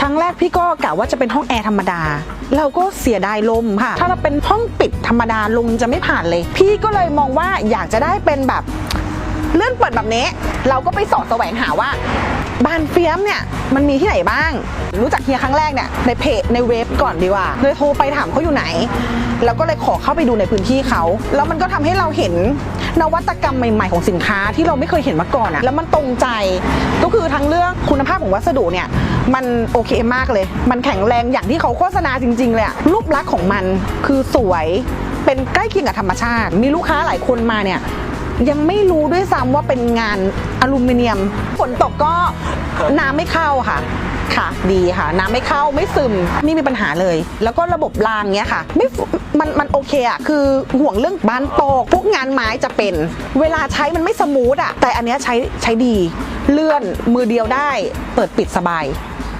ครั้งแรกพี่ก็กะว่าจะเป็นห้องแอร์ธรรมดา เราก็เสียดายลมค่ะ ถ้าเราเป็นห้องปิดธรรมดาลมจะไม่ผ่านเลย พี่ก็เลยมองว่าอยากจะได้เป็นแบบเลื่อนเปิดแบบนี้ เราก็ไปสอดแสวงหาว่าบานเฟียมเนี่ยมันมีที่ไหนบ้าง รู้จักเฮียครั้งแรกเนี่ยในเพจในเว็บก่อนดีกว่าเลยโทรไปถามเขาอยู่ไหน แล้วก็เลยขอเข้าไปดูในพื้นที่เขา แล้วมันก็ทำให้เราเห็น นวัตกรรมใหม่ ๆ ของสินค้าที่เราไม่เคยเห็นมาก่อนอะแล้วมันตรงใจก็คือทั้งเรื่องคุณภาพของวัสดุเนี่ยมันโอเคมากเลย มันแข็งแรงอย่างที่เขาโฆษณาจริง ๆ เลยอะรูปลักษณ์ของมันคือสวยเป็นใกล้เคียงกับธรรมชาติ มีลูกค้าหลายคนมาเนี่ยยังไม่รู้ด้วยซ้ำว่าเป็นงานอลูมิเนียม ฝนตกก็ น้ำไม่เข้าค่ะค่ะดีค่ะ น้ำไม่เข้าไม่ซึมไม่มีปัญหาเลย แล้วก็ระบบรางเนี้ยค่ะไม่มันมันโอเคอะคือห่วงเรื่องบานตกพวกงานไม้จะเป็น เวลาใช้มันไม่สมูทอะแต่อันเนี้ยใช้ใช้ดี เลื่อนมือเดียวได้ เปิดปิดสบาย